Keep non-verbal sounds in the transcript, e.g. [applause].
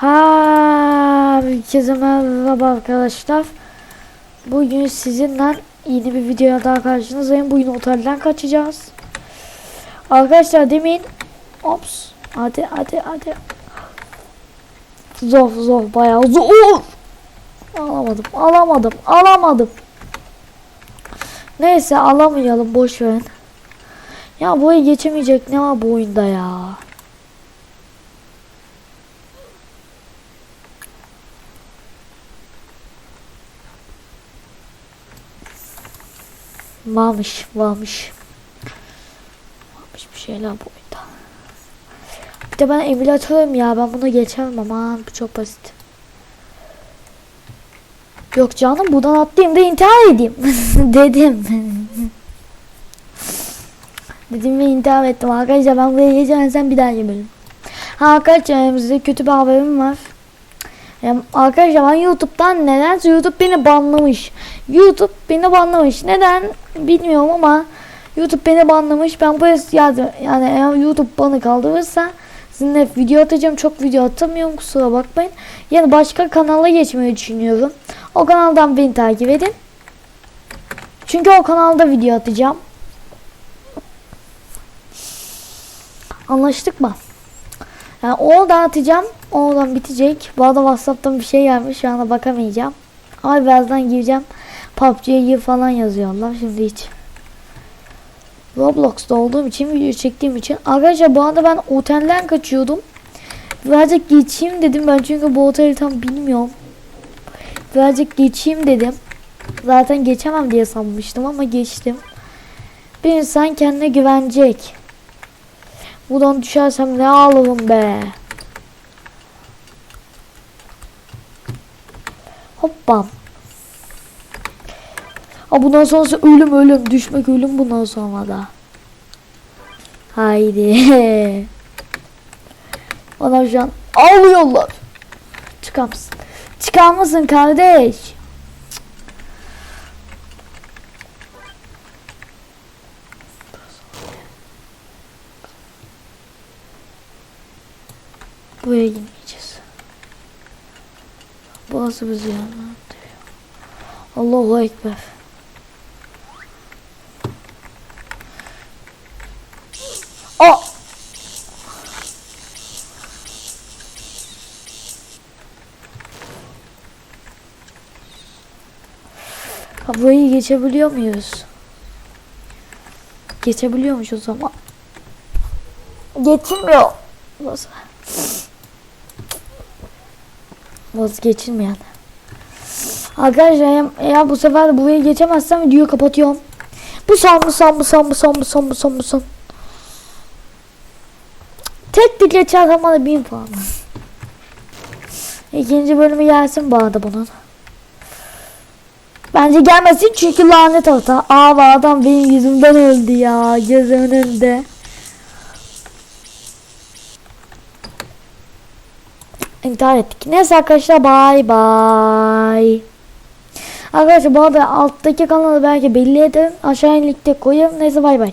Herkese merhaba arkadaşlar. Bugün sizinle yeni bir videoya daha karşınızdayım. Bugün otelden kaçacağız. Arkadaşlar demin Ops. Hadi hadi hadi. Zor zor bayağı zor. Alamadım alamadım alamadım. Neyse alamayalım boş verin. Ya burayı geçemeyecek ne var bu oyunda ya. Varmış, varmış. Varmış bir şeyler bu oyunda. Bir de ben emülatörüm ya. Ben bunu geçemem aman. Bu çok basit. Yok canım buradan atlayayım da intihar edeyim. [laughs] Dedim. [laughs] Dedim ve intihar ettim. Arkadaşlar ben buraya geçemezsem bir daha yemedim. Ha arkadaşlar kötü bir haberim var. Arkadaşlar ben YouTube'dan nedense YouTube beni banlamış. YouTube beni banlamış. Neden bilmiyorum ama YouTube beni banlamış. Ben bu yazdım. Yani eğer YouTube bana kaldırırsa sizinle video atacağım. Çok video atamıyorum kusura bakmayın. Yani başka kanala geçmeyi düşünüyorum. O kanaldan beni takip edin. Çünkü o kanalda video atacağım. Anlaştık mı? Yani oradan atacağım. Oradan bitecek. Bu arada Whatsapp'tan bir şey gelmiş. Şu anda bakamayacağım. Ama birazdan gireceğim. PUBG'ye gir falan yazıyorlar. Şimdi hiç. Roblox'ta olduğum için video çektiğim için. Arkadaşlar bu anda ben otelden kaçıyordum. Birazcık geçeyim dedim ben çünkü bu oteli tam bilmiyorum. Birazcık geçeyim dedim. Zaten geçemem diye sanmıştım ama geçtim. Bir insan kendine güvenecek. Buradan düşersem ne ağlarım be. Hoppa. Ha bundan sonrası ölüm ölüm. Düşmek ölüm bundan sonra da. Haydi. [laughs] Bana şu an ağlıyorlar. Çıkar mısın? Çıkar mısın kardeş? Buraya girmeyeceğiz. Burası bizi yönlendiriyor. Allahu Ekber. Aa! Ha, Burayı geçebiliyor muyuz? Geçebiliyormuş o zaman. Geçilmiyor. Burası. Vazgeçilmeyen. Arkadaşlar eğer, eğer bu sefer de buraya geçemezsem videoyu kapatıyorum. Bu son bu son bu son bu son bu son bu son bu son. Tek bir geçer ama da bin puan. İkinci bölümü gelsin bu arada bunun. Bence gelmesin çünkü lanet olsa. Aa adam benim yüzümden öldü ya gözümün önünde. İntihar ettik. Neyse arkadaşlar bay bay. Arkadaşlar bu arada alttaki kanalı belki belli ederim. Aşağıya linkte koyayım. Neyse bay bay.